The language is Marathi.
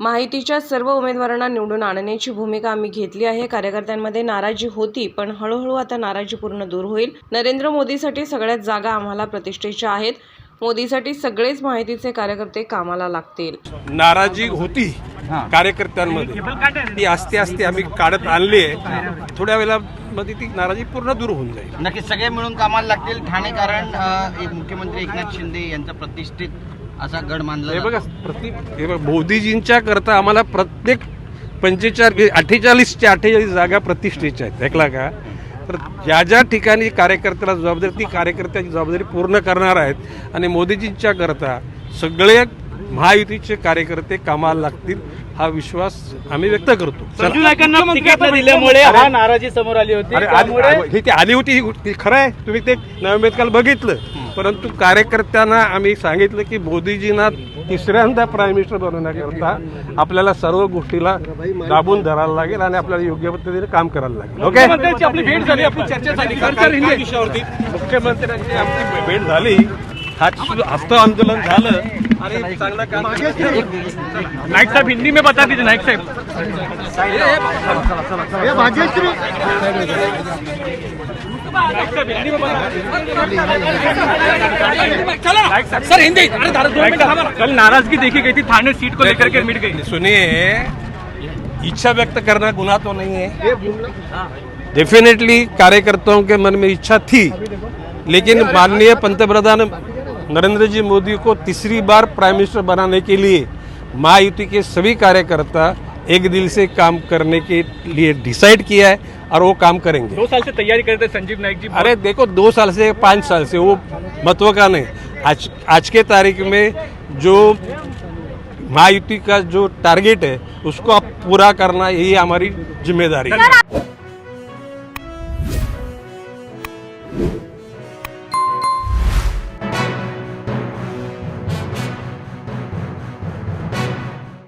माहितीच्या सर्व उमेदवारांना निवडून आणण्याची भूमिका आम्ही घेतली आहे. कार्यकर्त्यांमध्ये नाराजी होती पण हळूहळू आता नाराजी पूर्ण दूर होईल. नरेंद्र मोदीसाठी सगळ्यात जागा आम्हाला प्रतिष्ठेच्या आहेत. मोदीसाठी सगळेच माहितीचे कार्यकर्ते कामाला लागतील. नाराजी होती कार्यकर्त्यांमध्ये. ती असते असते आम्ही काढत आणली आहे. थोड्या वेळामध्ये ती नाराजी पूर्ण दूर होऊन जाईल. नक्की सगळे मिळून कामाला लागतील. ठाणे कारण मुख्यमंत्री एकनाथ शिंदे यांचा प्रतिष्ठित असा गड मानला हे. बघा प्रति हे बघा मोदीजींच्या करता आम्हाला प्रत्येक पंचेचाळीस अठ्ठेचाळीसच्या अठ्ठेचाळीस जागा प्रतिष्ठेच्या आहेत. ऐकला का? तर ज्या ज्या ठिकाणी कार्यकर्त्याला जबाबदारी ती कार्यकर्त्याची जबाबदारी पूर्ण करणार आहेत आणि मोदीजींच्या करता सगळे महायुतीचे कार्यकर्ते कामाला लागतील हा विश्वास आम्ही व्यक्त करतो. चला. संजू नायकांना तिकीट न दिल्यामुळे हा नाराजी समोर आली होती. त्यामुळे ही ती आली होती ही खरं आहे. तुम्ही ते नवमेत काल बघितलं. परंतु कार्यकर्त्यांना आम्ही सांगितलं की मोदीजींना तिसऱ्यांदा प्राईम मिनिस्टर बनवण्याकरता आपल्याला सर्व गोष्टीला दाबून धरायला लागेल आणि आपल्याला योग्य पद्धतीने काम करायला लागेल. ओके मुख्यमंत्र्यांची आपली भेट झाली आपली चर्चा झाली. मुख्यमंत्र्यांची आमची भेट झाली. हस्त आंदोलन झालं. आणि चांगलं काम नाईक साहेब हिंदी में बता दीजिए नाईक साहेब. सर हिंदी कल नाराज़गी देखी गई थी थाने सीट को लेकर के मिट गई। सुनिए इच्छा व्यक्त करना गुना तो नहीं है। डेफिनेटली कार्यकर्ताओं के मन में इच्छा थी लेकिन माननीय पंतप्रधान नरेंद्र जी मोदी को तीसरी बार प्राइम मिनिस्टर बनाने के लिए महायुति के सभी कार्यकर्ता एक दिल से काम करने के लिए डिसाइड किया है और वो काम करेंगे। दो साल से तैयारी करते संजीव नाईक जी। अरे देखो दो साल से पाँच साल से वो महत्व का नहीं। आज आज के तारीख में जो महायुति का जो टारगेट है उसको आप पूरा करना यही हमारी ज़िम्मेदारी है।